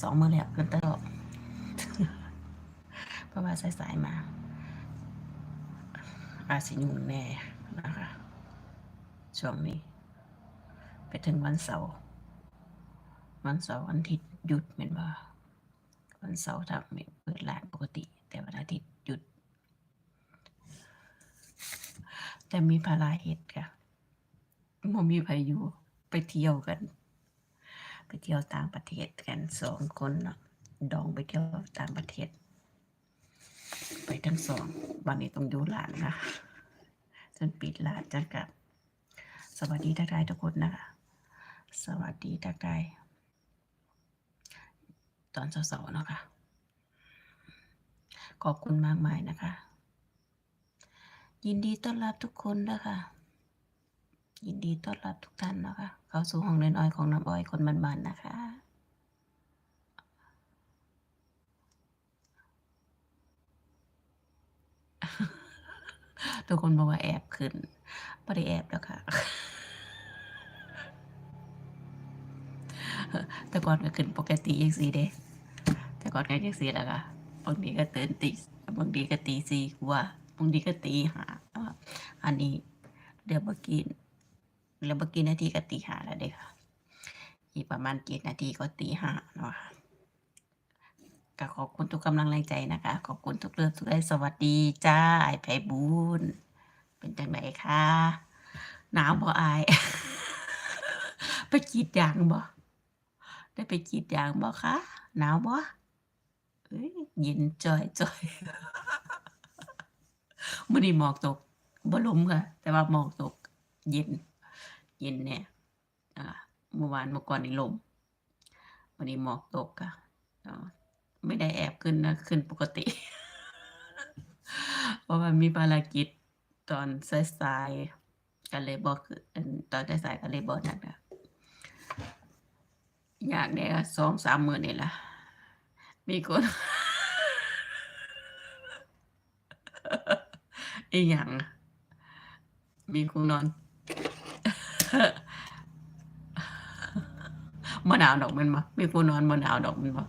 สองมือแล้วขึ้นตลอดเพราะว่าสายๆมา อาสิยุ่งแน่นะคะ ช่วงนี้ ไปถึงวันเสาร์วันเสาร์วันอาทิตย์หยุดเหม็นว่า วันเสาร์ทำเปิดร้านปกติ แต่วันอาทิตย์หยุด แต่มีภาระเหตุค่ะมมีพายุไปเที่ยวกัน ไปเที่ยวต่างประเทศกันสองคนเนาะดองไปเที่ยวต่างประเทศ ไปทั้งสองวันนี้ต้องดูหลานนะจนปิดร้านจนกลับ สวัสดีทักทายทุกคนนะคะสวัสดีทักทายตอนเสาร์ๆเนาะค่ะขอบคุณมากมายนะคะ ยินดีต้อนรับทุกคนนะคะยินดีต้อนรับทุกท่านนะคะ เข้าสู่ห้องเรียนอ้อยของน้ำอ้อยคนบันๆนะคะ ทุกคนบอกว่าแอบขึ้นไม่ได้แอบแล้วค่ะ แต่ก่อนก็ขึ้นปกติยังสีเด้แต่ก่อนก็ยังสีแล้วค่ะบางทีก็ตื่นตีบางทีก็ตีสี่กว่าบางทีก็ตีห้าอันนี้เดี๋ยวมื่อกี้เดี๋ยวเมื่อกี้นาทีก็ตีห้าแล้วเด้ค่ะ อีกประมาณเจ็ดนาทีก็ตีห้าเนาะค่ะก็ขอบคุณทุกกำลังแรงใจนะคะ ขอบคุณทุกเรื่องทุกได้สวัสดีจ้าไอ้ไพบูลย์เป็นจังไหนคะหนาวบ่อาย ไปกีดยางบ่ได้ไปกีดยางบ่คะหนาวบ่เอ้ยเย็นจ่อยจ่อยมื้อนี้หมอกตกบ่ลมค่ะ แต่ว่าหมอกตก เย็น เย็นแน่อ่าเมื่อวานเมื่อก่อนนี่ลมวันนี้หมอกตกค่ะไม่ได้แอบขึ้นนะ ขึ้นปกติ เพราะว่ามีภารกิจตอนสายๆก็เลยบ่คืออันตอนสายๆก็เลยบ่นั่นค่ะอยากได้สองสามหมื้อนี่ละมีคนอีหยังมีคนนอน บ่หนาวดอกม่นบ่มีผู้นอนบ่หนาวดอกม่นบ่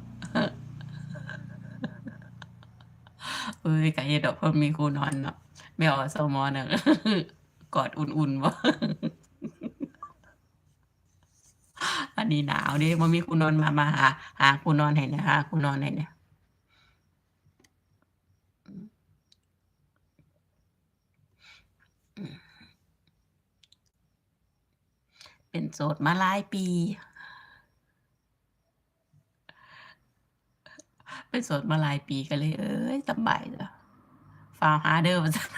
เอ้ยไก็เฮ็ดดอกเพิ่นมีคู่นอนเนาะแม่อสมอนะกอดอุ่นๆบ่อันนี้หนาวเด้บ่มีคู่นอนมามาหาหาคู่นอนให้แหน่หาคู่นอนให้แหน่อืม อืม เป็นโสดมาหลายปี เป็นโสดมาหลายปีก็เลย เอ๊ยสบายจ้ะฟ้าวหาเด้อว่าซั่น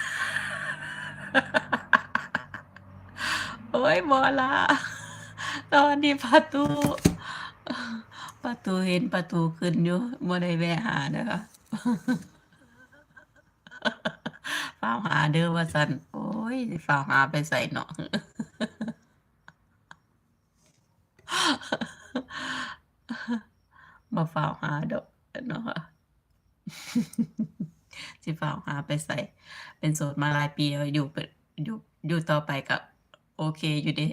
โอ๊ยบ่ล่ะสวัสดีประตูประตูเห็นประตูขึ้นอยู่บ่ได้แวะหาเด้อค่ะฟ้าวหาเด้อว่าซั่นโอ๊ยฟ้าวหาไปไสเนาะบ่ฟ้าวหาดอกเนาะค่ะสิฟ้าวหาไปไสเป็นโสดมาหลายปีแล้วอยู่เป็นอยู่อยู่ต่อไปก็โอเคอยู่ดะ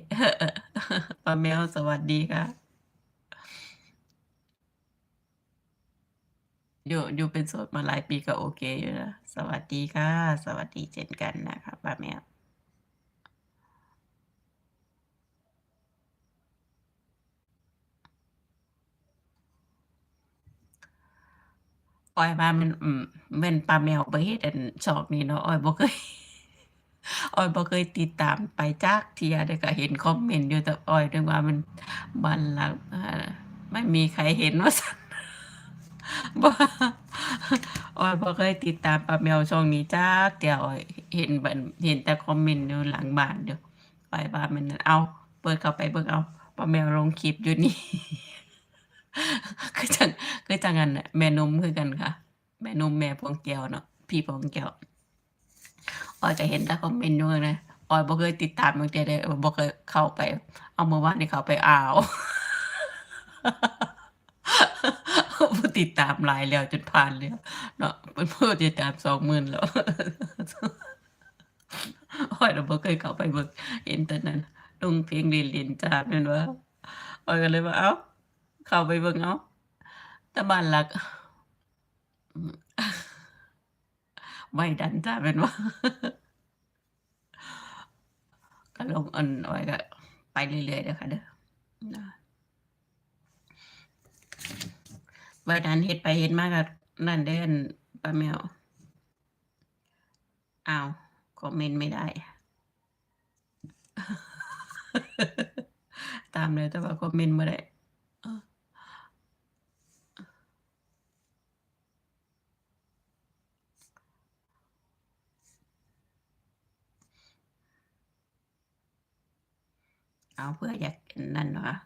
ป้าแมวสวัสดีค่ะ อยู่อยู่เป็นโสดมาหลายปีก็โอเคอยู่นะ สวัสดีค่ะ สวัสดีเช่นกันนะคะป้าแมว อ้อยว่ามัน อืม แม่นป้าแมวไปเฮ็ดอันช่องนี้เนาะ อ้อยบ่เคย อ้อยบ่เคยติดตามไปจักเที่ยแต่ก็เห็นคอมเมนต์อยู่ แต่อ้อยนึกว่ามัน บ้านหลัง อ่า ไม่มีใครเห็น ว่าซั่น บ่ อ้อยบ่เคยติดตามป้าแมวช่องนี้จักเที่ย อ้อยเห็นบันเห็นแต่คอมเมนต์อยู่หลังบ้านอยู่ อ้อยว่ามันนั่นเอ้าเปิดเข้าไปเบิ่งเอ้าป้าแมวลงคลิปอยู่ นี่ คือจังคือจังอันน่ะแม่นมคือกันค่ะ แม่นมแม่พวงแก้วเนาะพี่พวงแก้วออยก็เห็นแต่คอมเมนต์อยู่นะออยบ่เคยติดตามจักเที่ยเดะบ่เคยเข้าไป เอาเมื่อวานนี้เข้าไปอ้าวผู้ติดตามหลายแล้วจนผ่านแล้วเนาะเพิ่นผู้ติดตาม20,000แล้วอ้อยน่ะบ่เคยเข้าไปเบิ่งเห็นแต่นั้นลงเพลงเล่นๆจ้าแม่นบ่าอ้อยก็เลยว่าเอ้า เข้าไปเบิ่งเอาแต่บ้านหลักไม่ดันจ้ะแม่นบ่ก็ลงอันไว้ก็ไปเรื่อยๆเด้อค่ะเด้อนะบ่ดันเฮ็ดไปเฮ็ดมาก็นั่นเด้นป้าแมวอ้าวคอมเมนต์ไม่ได้ ตามเลยแต่ว่าคอมเมนต์บ่ได้ เอาเพื่ออยากนั่นเนะ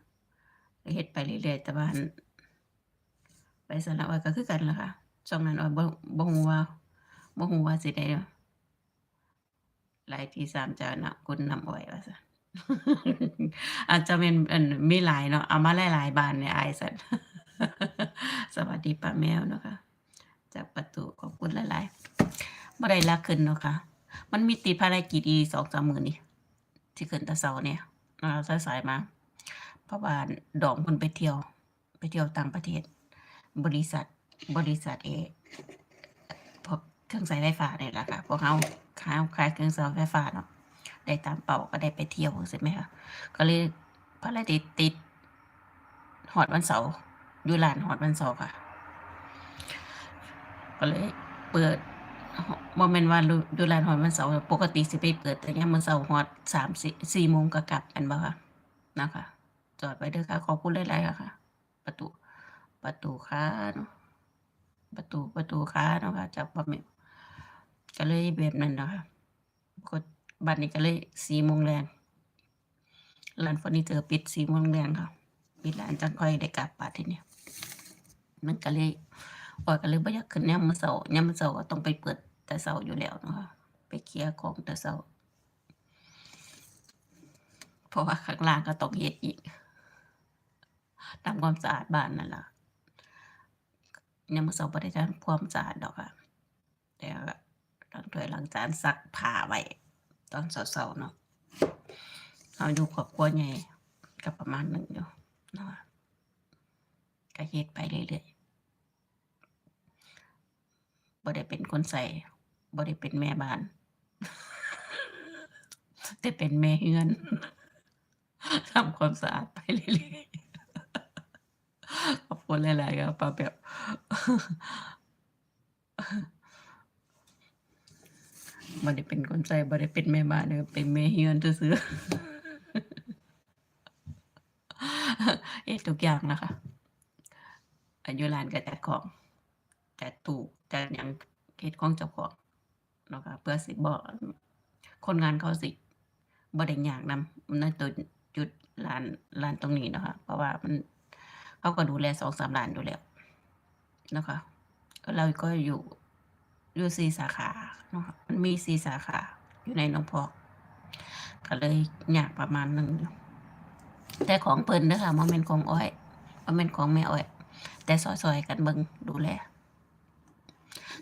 เฮ็ดไปเรื่อยๆแต่ว่าหั้นไปสระว่าก็คือกันล่ะค่ะช่วงนั้นอ้อยบ่บ่ฮู้ว่าบ่ฮู้ว่าสิได้หลายที่สามจ้านะคุณน้ำอ้อยว่าซั่นอาจจะเป็นอันมีหลายเนาะเอามาหลายๆบ้านเนี่ยอายซั่นสวัสดีป้าแมวนะคะจากประตูขอบคุณหลายๆบ่ได้ลากขึ้นเนาะค่ะ มันมีติดภารกิจอีก2-3มื้อนี่ที่ขึ้นต่เช้าเนี่ย อ่าสายๆมา เพราะว่าดองเพิ่นไปเที่ยว ไปเที่ยวต่างประเทศ บริษัทบริษัทเอพวกเครื่องใช้ไฟฟ้าเนี่ยแหละค่ะพวกเฮาขายขายเครื่องใช้ไฟฟ้าเนาะได้ตามเป้าก็ได้ไปเที่ยวใช่ไหมคะก็เลยภารกิจติดฮอดวันเสาร์อยู่ร้านฮอดวันเสาร์ค่ะ ก็เลยเปิด บ่แม่นว่าอยู่อยู่ร้านฮอดวันเสาร์ปกติสิไปเปิด แต่ยามมื้อเช้าฮอด3 4 4โมงก็กลับแม่นบ่คะนะคะจอดไว้เด้อค่ะ ขอบคุณหลายๆค่ะ ประตู ประตูค้าเนาะประตูประตูค้าเนาะค่ะจากป้าแมวก็เลยแบบนั้นเนาะค่ะกดบัดนี้ก็เลย4โมงแลงร้านเฟอร์นิเจอร์ปิด4โมงแลงค่ะปิดร้านจังค่อยได้กลับบัดทีนี้มันก็เลยออยก็เลยบ่อยากขึ้นยามมื้อเช้ายามมื้อเช้าก็ต้องไปเปิด แต่เช้าอยู่แล้วนะคะไปเคลียร์ของแต่เช้าเพราะว่าข้างล่างก็ต้องเฮ็ดอีกทำความสะอาดบ้านนั่นแหละยามมื้อเช้าบ่ได้ทำความสะอาดดอกค่ะแต่ก็ล้างถ้วยล้างจานซักผ้าไว้ตอนเช้าๆเนาะเฮาอยู่ครอบครัวใหญ่ก็ประมาณหนึ่งอยู่นะก็เฮ็ดไปเรื่อยๆบ่ได้เป็นคนใช้ บ่ได้เป็นแม่บ้าน แต่เป็นแม่เรือนทำความสะอาดไปเรื่อยๆขอบคุณหลายๆครับป้าแป๋วบ่ได้เป็นคนใช้บ่ได้เป็นแม่บ้านเด้อเป็นแม่เรือนซื่อเฮ็ดทุกอย่างนะคะอายู่ร้านก็จัดของจัดตู้จัดหยังเฮ็ดของเจ้าของ เนาะค่ะเพื่อสิบ่คนงานเขาสิบ่ได้ยากนำในตัวจุดร้านร้านตรงนี้นะคะเพราะว่ามันเขาก็ดูแล2-3ร้ามลานอยู่แล้วนะคะเราก็อยู่อยู่4สาขาเนาะมันมี4สาขาอยู่ในหนองพอกก็เลยอยากประมาณหนึ่งแต่ของเพิ่นเด้อค่ะบ่แม่นของอ้อยบ่แม่นของแม่อ้อย แต่ซอยๆกันเบิงดูแล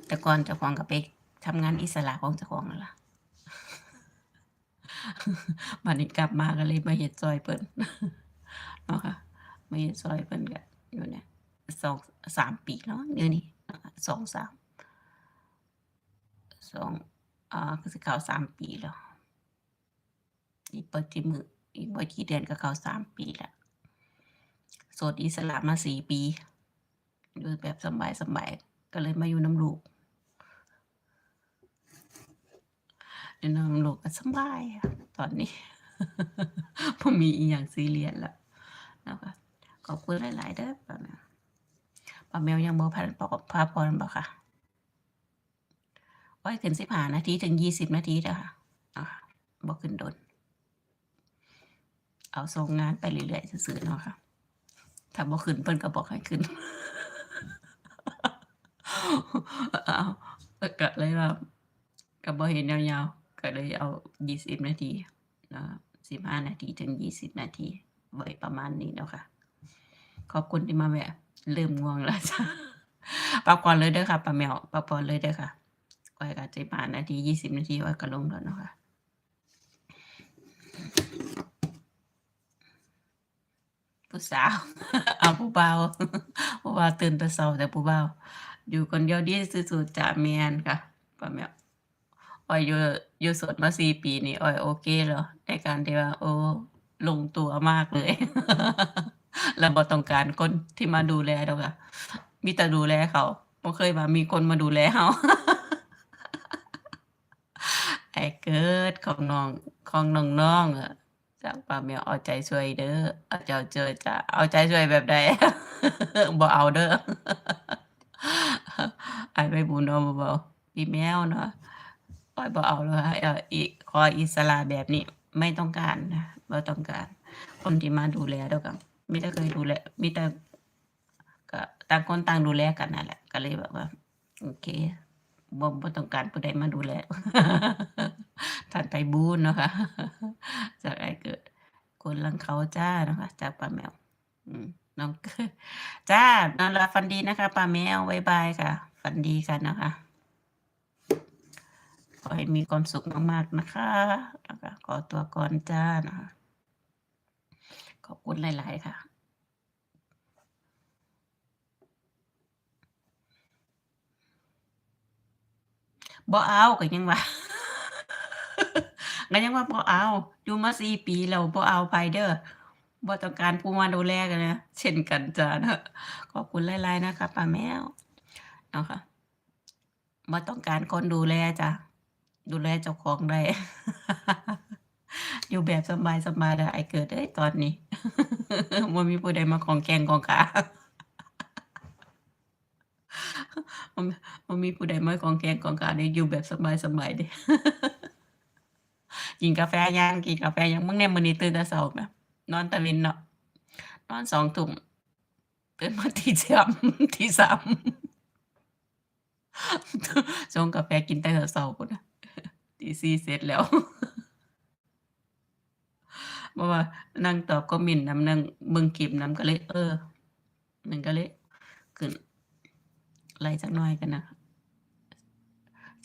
แต่ก่อนจ้าของก็ไป ทำงานอิสระของเจ้าของนั่นล่ะบัดนี้กลับมาก็เลยมาเฮ็ดซอยเพิ่นเนาะค่ะมาเฮ็ดซอยเพิ่นก็อยู่เนี่ย2 3ปีแล้วเดี๋ยวนี้นะคะ2 3 2อ่าก็สิเข้า3ปีแล้วอีกบ่กี่มื้ออีกบ่กี่เดือนก็เข้า3ปีแล้วโสดอิสระมา4ปีอยู่แบบสำบายก็เลยมาอยู่น้ำลูก อยู่นำลูกก็สบายตอนนี้บ่มีอิหยังซีเรียสแล้วนะคะขอบคุณหลาย ๆ เด้อป้าแมวป้าแมวยังบ่พันปอกพาพรบ่ค่ะอ้อยขึ้น15นาทีถึง20นาทีเด้อค่ะอาบ่ขึ้นโดน เอาส่งงานไปเรื่อยๆซื่อๆเนาะค่ะ ถ้าบ่ขึ้นเพิ่นก็บอกให้ขึ้นเอ้าก็เลยว่าก็บ่เห็นยาว ๆ ก็เลยเอา 20 นาทีนะ15 นาทีถึง 20 นาทีไว้ประมาณนี้เนาะค่ะ ขอบคุณที่มาแวะเริ่มง่วงแล้วจ้ะพักผ่อนเลยเด้อค่ะป้าแมวพักผ่อนเลยเด้อค่ะอ้อยก็15นาที 20 นาทีอ้อยก็ลงแล้วเนาะค่ะผู้สาวเอาผู้บ่าวผู้บ่าวตื่นแต่เช้าแต่ผู้บ่าวอยู่คนเดียวดีสุดจ้ะแม่นค่ะป้าแมวอ้อยอยู่ อยู่สดมา4ปีนี่ออยโอเคแล้วในการที่ว่าโอ้ลงตัวมากเลย แล้วบ่ต้องการคนที่มาดูแลดอกค่ะมีแต่ดูแลเขาบ่เคยว่ามีคนมาดูแลเราไอ้เกิดของน้องของน้องๆอะจากป้าแมวเอาใจช่วยเด้อเอาเจ้าเจอจะเอาใจช่วยแบบใดบ่เอาเด้อไอ้ไพบูลย์เนาบ่เว้าพี่แมวเนาะ อ้อยบ่เอาแล้วค่ะอ่ออิขออิสระแบบนี้ไม่ต้องการนะบ่ต้องการ คนที่มาดูแลดอกค่ะมีแต่เคยดูแลมีแต่ก็ต่างคนต่างดูแลกันนั่นแหละก็เลยแบบว่าโอเคบ่บ่ต้องการผู้ใดมาดูแลท่านไพบูลย์เนาะค่ะจากอ้เกิดคนลังเขาจ้านะคะ จากป้าแมว อืมน้องจ้านอนหลับฝันดีนะคะป้าแมวบายบายค่ะ ฝันดีกันนะคะ อให้มีความสุขมากๆนะคะนะคะขอตัวก่อนจ้านะคะขอบคุณหลาย ๆ ค่ะบ่เอาก็ยังว่าก็ยังว่าบ่เอาอยู่มา4ปีแล้วบ่เอาไผเด้อบ่ต้องการผู้มาดูแลกันนะเช่นกันจ้ะเนาะขอบคุณหลาย ๆ นะคะป้าแมวเนาะค่ะบ่ต้องการคนดูแลจ้ะ ดูแลเจ้าของได้ อยู่แบบสบายๆเด้ออ้เกิดเอ้ตอนนี้บ่มีผู้ใดมาของแข้งของขามีบ่มีผู้ใดมาของแข้งของขาเด้อยู่แบบสบายๆเด้กินกาแฟยังกินกาแฟยังมึงแน่มื้อนี้ตื่นแต่เช้าแหมนอนต่เว้นเนาะนอน2ทุ่มตื่นมาตี3ตี3ชงกาแฟกินแต่เช้าๆพู้นะ ตี4เสร็จแล้วเพราะว่านั่งตอบคอมเมนต์นำนั่งเบิ่งคลิปนำก็เลย เออมันก็เลยขึ้นไล่จักหน่อยกันนะ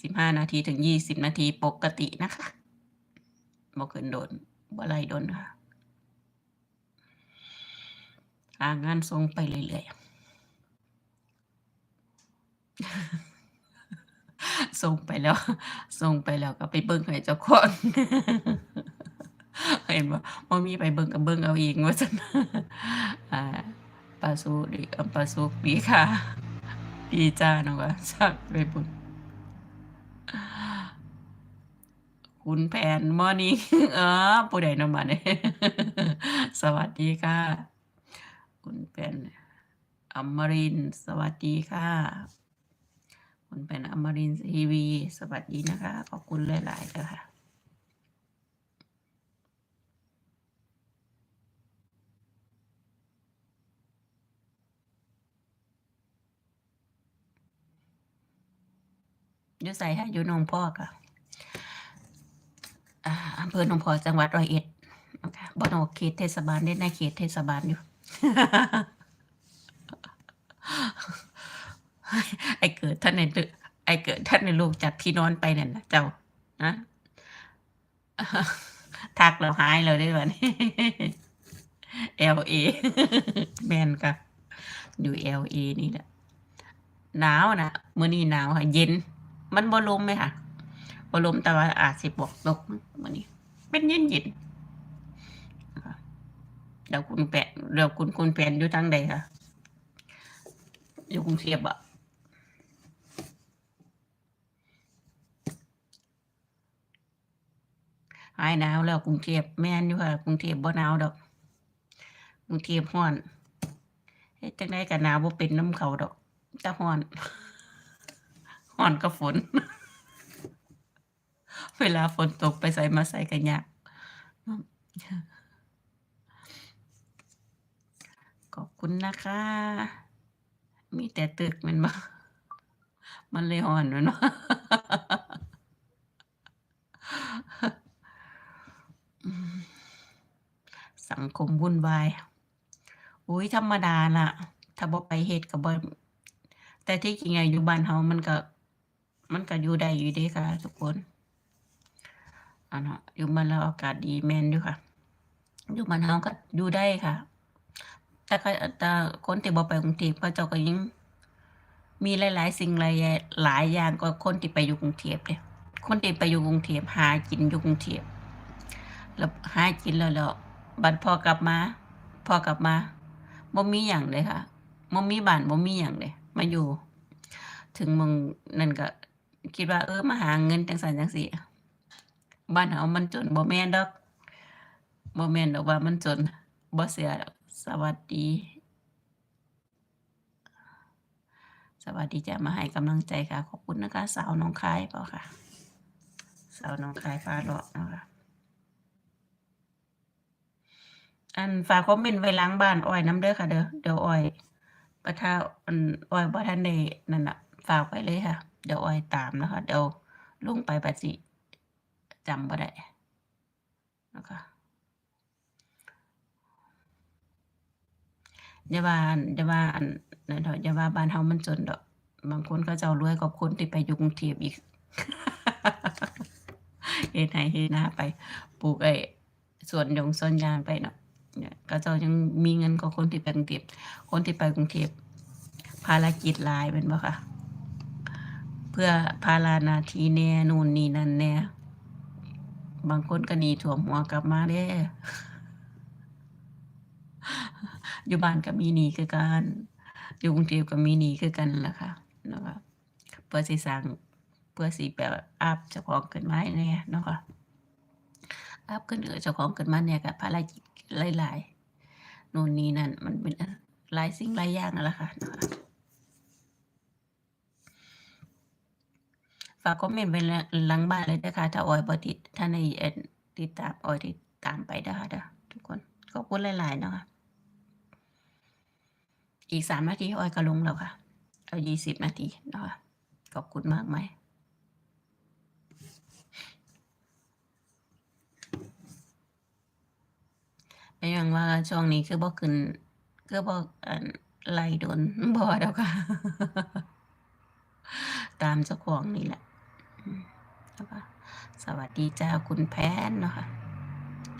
15นาทีถึง20นาทีปกตินะคะบ่ขึ้นโดนบ่ไล่โดนค่ะหางานส่งไปเรื่อยๆ ส่งไปแล้วส่งไปแล้วก็ไปเบิ่งให้เจ้าของเห็นบ่บ่มีไปเบิ่งก็เบิ่งเอาเองว่าซั่นอ่าป้าสุดีอ่อป้าสุดีค่ะ ดีจ้ะน้องว่าจากไปบุญคุณแผนมอนิ่งอ๋อผู้ใดเนาะบัดนี้สวัสดีค่ะ คุณแผนอมรินสวัสดีค่ะ คุณแผนอมรินทร์ทีวี สวัสดีนะคะ ขอบคุณหลายๆเด้อค่ะอยู่ไสคะอยู่หนองพอกค่ะอ่าอำเภอหนองพอกจังหวัดร้อยเอ็ดนะคะบนอกเขตเทศบาลเดะในเขตเทศบาลอยู่ ไอเกิดท่านได้ลไอเกิดท่านได้ลูกจากที่นอนไปนั่นนะเจ้าฮะทักแล้วหายแล้วเด้บัดนี้ LA แมนค่ะอยู่ LA นี่แหละหนาวน่ะมื้อนี้หนาวค่ะเย็น มันบ่ลมไหมค่ะบ่ลมแต่ว่าอาจสิบ่ตกมื้อนี้เป็นเย็นๆนะคะแล้วคุณแปะแล้วคุณคุณแฟนอยู่ทางใดคะ?อยู่กรุงเทพบ่? หายหนาวแล้วกรุงเทพแม่นอยู่ค่ะกรุงเทพบ่หนาวดอกกรุงเทพร้อนเฮ็ดจังใดก็หนาวบ่เป็นน้ำเขาดอกแต่ร้อนร้อนกับฝน เวลาฝนตกไปไสมาไสก็ยากขอบคุณนะคะ มีแต่ตึกม่นบ่?มันเลยร้อนม่นบ่? สังคมวุ่นวายอุ๊ยธรรมดาล่ะ ถ้าบ่ไปเฮ็ดก็บ่แต่ที่จริงอะอยู่บ้านเรามันก็ มันก็อยู่ได้อยู่ดะค่ะ ทุกคนอะเนาะอยู่บ้านเราอากาศดีแมนอยู่ค่ะ อยู่บ้านเราก็อยู่ได้ค่ะ แต่ก็แต่คนที่บ่ไปกรุงเทพเขาเจ้าก็ยังมีหลาย ๆ สิ่งหลายอย่หลายอย่างกว่าคนที่ไปอยู่กรุงเทพเด้คนที่ไปอยู่กรุงเทพหากินอยู่กรุงเทพ แล้วหากินแล้วแล้วบัดพอกลับมาพอกลับมาบ่มีหยังเลยค่ะบ่มีบ้านบ่มีหยังเลยมาอยู่ ถึงมึงนั่นก็ คิดว่า เออมาหาเงินจังซั่นจังซี่บ้านเฮามันจนบ่แม่นดอกบ่แม่นดอกว่ามันจนบ่เชื่อดอกสวัสดี สวัสดีจ้ะมาให้กำลังใจค่ะ ขอบคุณนะคะ สาวน้องคายเปล่าค่ะ สาวน้องคายฟ้าเลาะนะคะ อันฝากคอมเมนต์ไว้หลังบ้านอ้อยน้ำเด้อค่ะ เด้อเดี๋ยวอ้อยประทาอันอ้อยบ่ทันได้นั่นน่ะ ฝากไว้เลยค่ะ เดี๋ยวอ้อยตามนะคะ เดี๋ยวลงไปบัดสิจำบ่ได้นะคะอย่าว่าอย่าว่าอันนั่นเถอะอย่าว่าบ้านเฮามันจนดอก บางคนเขาเจ้ารวยกว่าคนที่ไปอยู่กรุงเทพอีกเฮ็ดไร่เฮ็ดนาไปปลูกไอ้สวนยงสวนยางไปเนาะ เนี่ยเขาเจ้ายังมีเงินกว่าคนที่ไปกรุงเทพคนที่ไปกรุงเทพภารกิจหลายแม่นบ่คะเพื่อภาระหน้าทีแน่นู่นนี่นั่นแน่บางคนก็หนีท่วมหัวกลับมาเด้อยู่บ้านก็มีหนีคือกันอยู่กรุงเทพก็มีหนีคือกันล่ะค่ะนะคะเพื่อสิสร้างเพื่อสิแบบอัพเจ้าของขึ้นมาแหน่เนะคะ อัพขึ้นเออเจ้าของขึ้นมาเนี่ยก็ภารกิจหลายๆนู่นนี่นั่นมันเป็นหลายสิ่งหลายอย่างนั่นล่ะค่ะนะคะฝากคอมเมนต์ไว้หลังบ้านเลยเด้อค่ะถ้าออยบ่ติดถ้าในเอ่อติดตามออยติดตามไปเด้ค่ะเด้อทุกคนขอบคุณหลายๆนะค่ะอีก3นาทีออยก็ลงแล้วค่ะ เอา20นาทีนะค่ะขอบคุณมากมาย เป็ยังว่าช่วงนี้คือบ่ขึ้นคือบ่อันไลโดนบ่ดอกค่ะ ตามเจ้าของนี่แหละสวัสดีจ้าคุณแพนเนาะค่ะ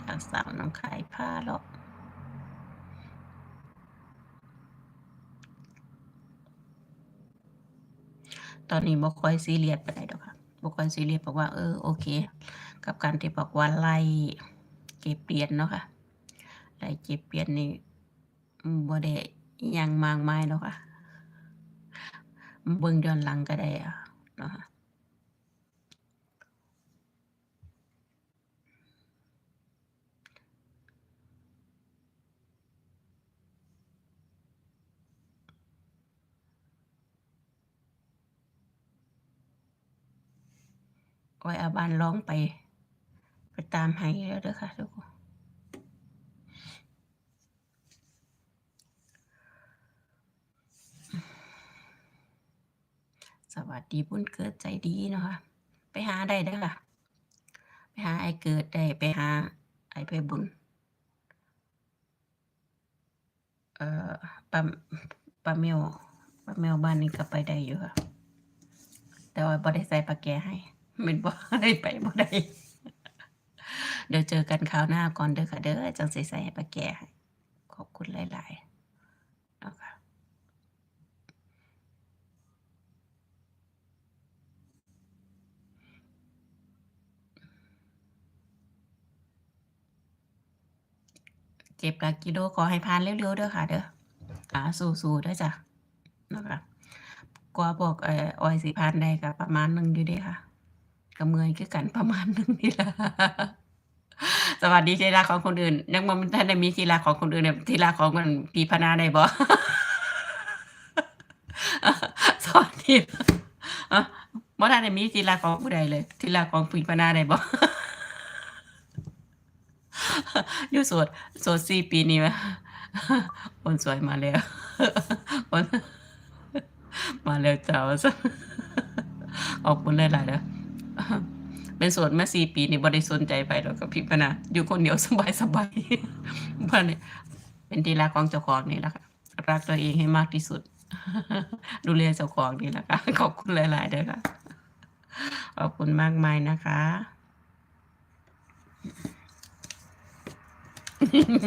จากสาวหนองคายพาเลาะตอนนี้บ่ค่อยซีเรียสไปานดอกค่ะบ่ค่อยซีเรียสบอกว่าเออโอเค กับการที่บอกว่าไล่เก็บเหรียญเนาะค่ะ ไล่เก็บเหรียญนี่บ่ได้ยังมากมายดอกค่ะเบิ่งย้อนหลังก็ได้อะเนาะค่ะออาบานร้องไป ไปตามให้แล้วเด้อค่ะทุกคน สวัสดีบุญเกิดใจดีเนาะค่ะไปหาได้เด้อค่ะ ไปหาไอ้เกิดได้ไปหา ไอ้ไผบุญ เอ่อป้าป้าแมวปาแมวบ้านนี้ก็ไปได้อยู่ค่ะ แต่ว่าบ่ได้ใส่ปลาแกให้แม่นบ่ได้ไปบ่ได้เดี๋ยวเจอกันคราวหน้าก่อนเด้อค่ะเด้อจังใส่ให้ปลาแกให้ขอบคุณหลาย ๆ เนาะค่ะ เก็บหลักกิโลขอให้ผ่านเร็วๆเด้อค่ะ เด้ออ่าสู้ๆเด้อจ้ะนะคะกว่าพวกเอ่อออยสิผ่านได้ก็ประมาณหนึ่งอยู่เดะค่ะก็เมื่อยคือกันประมาณหนึ่งนี่ละสวัสดีที่รักของคนอื่นยังบ่ทันได้มีที่รักของคนอื่นเนี่ยที่รักของอันพีพนาได้บ่สวัสดีอะบ่ทันได้มีที่รักของผู้ใดเลย ที่รักของพีพนาได้บ่ อยู่โสดโสด4ปีนี้คนสวยมาแล้วคนมาแล้วเจ้าว่าซั่นขอบคุณหลายๆเด้อเป็นโสดมา4ปีนี่บ่ได้สนใจไผดอกกับพี่พนาอยู่คนเดียวสบายๆบ่ได้เป็นที่รักของเจ้าของนี่แหละค่ะรักตัวเองให้มากที่สุด ดูแลเจ้าของนี่แหละค่ะขอบคุณหลายๆเด้อค่ะขอบคุณมากมายนะคะ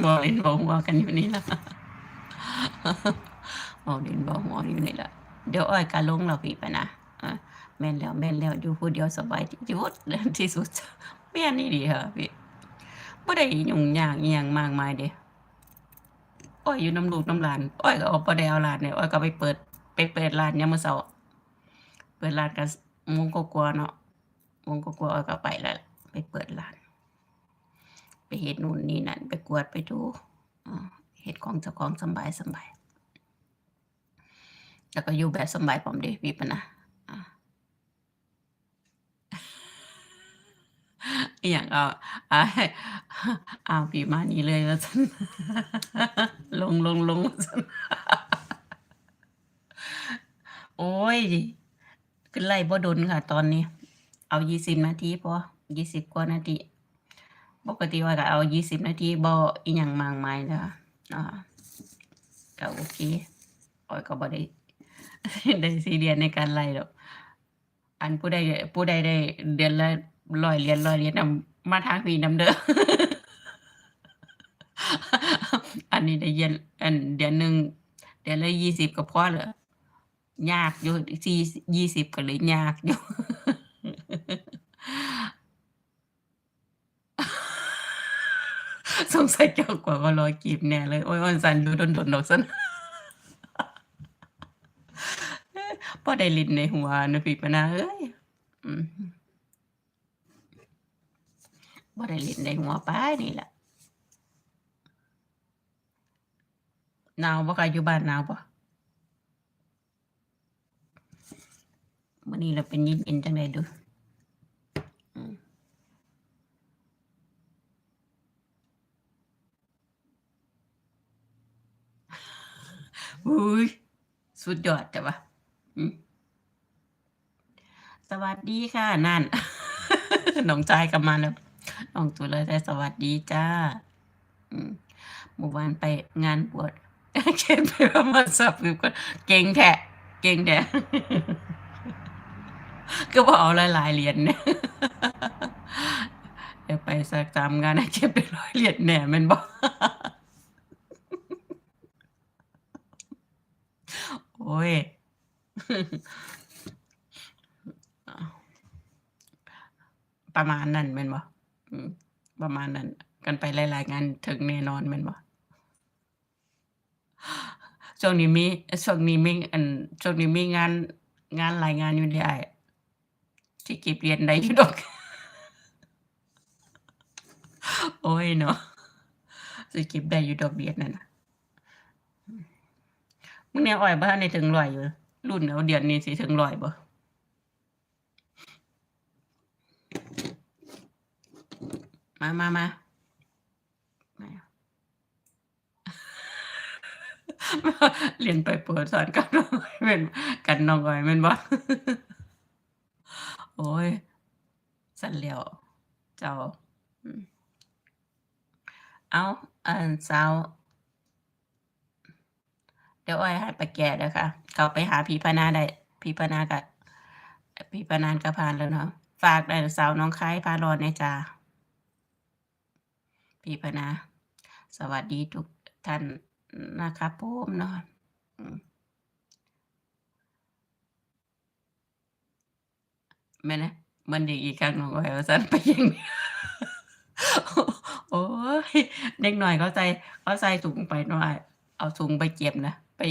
บ่เล่นบ่หัวกันอยู่นี่ล่ะเว้าเล่นเว้าหัวอยู่นี่ล่ะเดี๋ยวอ้อยก็ลงแล้วพี่ปนะแม่นแล้วแม่นแล้วอยู่ผู้เดียวสบายที่สุดที่สุดแม่นอีหลีค่ะพี่บ่ได้ยุ่งยากอิหยังมากมายเดะอ้อยอยู่น้ำลูกนำหลานอ้อยก็บ่ได้เอาหลานเนี่ยอ้อยก็ไปเปิดไปเปิดร้านยามมื้อเช้าเปิดร้านก็สโมงกว่าๆเนาะโมงกว่าๆอ้อยก็ไปแล้วไปเปิดร้าน ไปเฮ็ดนู่นนี่นั่นไปกวดไปดูเฮ็ดของเจ้าของสำบายแล้วก็อยู่แบบสบายพร้อมดะพี่ปนะอาอิหยังอ้าวอ้ายอ้าพี่มานี่เลยว่าซั่นลงๆๆว่าฉันโอ๊ยขึ้นไลฟ์บ่ดนค่ะ ตอนนี้ เอา20นาทีพอ20กว่านาที ปกติอ้อยก็เอา20นาทีบ่อิหยังมากมายนะคะอาก็โอเคออยก็บ่ได้ได้ซีเรียสในการไลฟ์ดอกอันผู้ใดผู้ใดได้เดือนละ100เหรียญ100เหรียญนำมาทางพี่นำเด้ออันนี้ได้เยียนอันเดือนหนึ่งเดือนละ20ก็พอแล้วยากอยู่สี่20ก็เลยยากอยู่ สงสัยเจ้ากว่าว่ารอกีบแน่เลย โอ๊ยมันสันอยู่ดนดอกซั่นบ่ได้ล่นในหัวนะพี่ปนะเอ้ยอือฮึบ่ได้ล่นในหัวป้านนี้ล่ะหนาวบ่คะอยู่บ้านหนาวบ่?มื้อนี้ล่ะเป็นเย็นจังไดดู อุ๊ยสุดยอดแต่ว่าสวัสดีค่ะ นั่น น้องจายก็มาแล้วน้องตุลาชัยสวัสดีจ้ะอืมเมื่อวานไปงานบวชเขียนไปว่ามาสับอยู่ก่อนเก่งแท้เก่งแท้คือบ่เอาหลายๆเหรียญแหน่ยเดี๋ยวไปสัก3งานให้เก็บได้100เหรียญแหน่แม่นบอ๊ย อ้าวประมาณนั้นแม่นบ่อืมประมาณนั้น กันไปหลาย ๆ งานถึงแน่นอนแม่นบ่?ช่วงนี้มีช่วงนี้มีอันช่วงนี้มีงาน งานหลายงานอยู่เดะอ้ายสิเก็บเหรียญได้อยู่ดอก โอ๊ยเนาะสิเก็บได้อยู่ดอกเหรียญนั่นน่ะอืม มื้อนี้อ้อยบ่ทันได้ถึง100อยู่ลุ้นเอาเดือนนี้สิถึง100บ่มาๆๆมาเรียนไปโปรดสอนกันน้องอ้อยแม่นกันน้องอ้อยแม่นบ่?โอ๊ยซั้นแล้วเจ้าอืมอ้าอันสาว เดี๋ยวอ้อยให้ไปแก้เด้อค่ะ เขาไปหาพีพนาได้พีพนาก็พี่ปานานก็ผ่านแล้วเนาะฝากเอ่อสาวหนองคายพารอดแหน่จ้ะพี่พนา สวัสดีทุกท่านนะครับผมเนาะอืมแม่นะมันเด็กอีกครั้งน้องอ้อยว่าซั่นไปย่างโอ๊ยเด็กหน้อยเขาใส่เขาใส่ถุงไปเนาะอ้ายเอาถุงไปเก็บนะ ไป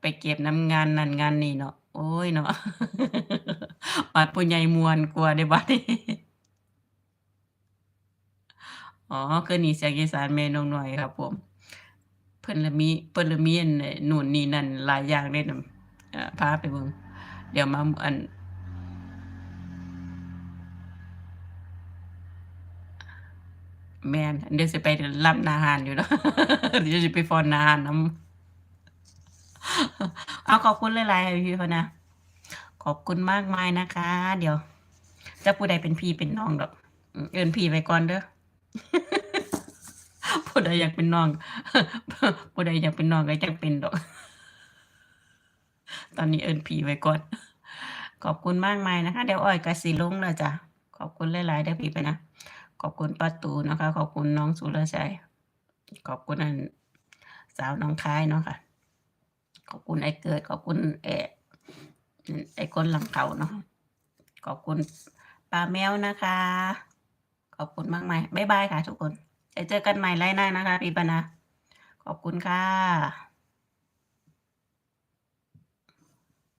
ไปเก็บน้ำงานนั่นงานนี่เนาะโอ๊ยเนาะบัดผู้ใหญ่มวนกว่าเดะบัดนี้อ๋อคือนีเสียงอีสานแม่นกน้อยครับ ผม เพิ่นละมีเพิ่นละมีอันไอ้นู่นนี่นั่นหลายอย่างเดะนั่นอ่าพาไปเบิ่งเดี๋ยวมาอันแม่นเดี๋ยวสิไปรำหน้าร้านอยู่เนาะเดี๋ยวสิไปฟ้อนหน้าร้านนำอ้าขอบคุณหลายๆพี่พนาขอบคุณมากมายนะคะ เดี๋ยวจักผู้ใดเป็นพี่เป็นน้องดอกอืมเอินพี่ไว้ก่อนเด้อผู้ใดอยากเป็นน้องผู้ใดอยากเป็นน้องก็จังเป็นดอก ตอนนี้เอินพี่ไว้ก่อน ขอบคุณมากมายนะคะ เดี๋ยวอ้อยก็สิลงแล้วจ้ะขอบคุณหลายๆเด้อพี่พนาขอบคุณป้าตูนะคะ ขอบคุณน้องสุรชัยขอบคุณอันสาวหนองคายเนาะค่ะ ขอบคุณไอ้เกิด ขอบคุณเออไอ้คนหลังเขาเนาะขอบคุณป้าแมวนะคะ ขอบคุณมากมายบ๊ายบายค่ะทุกคนจะเจอกันใหม่ไลน์หน้านะคะพี่ปานะขอบคุณค่ะ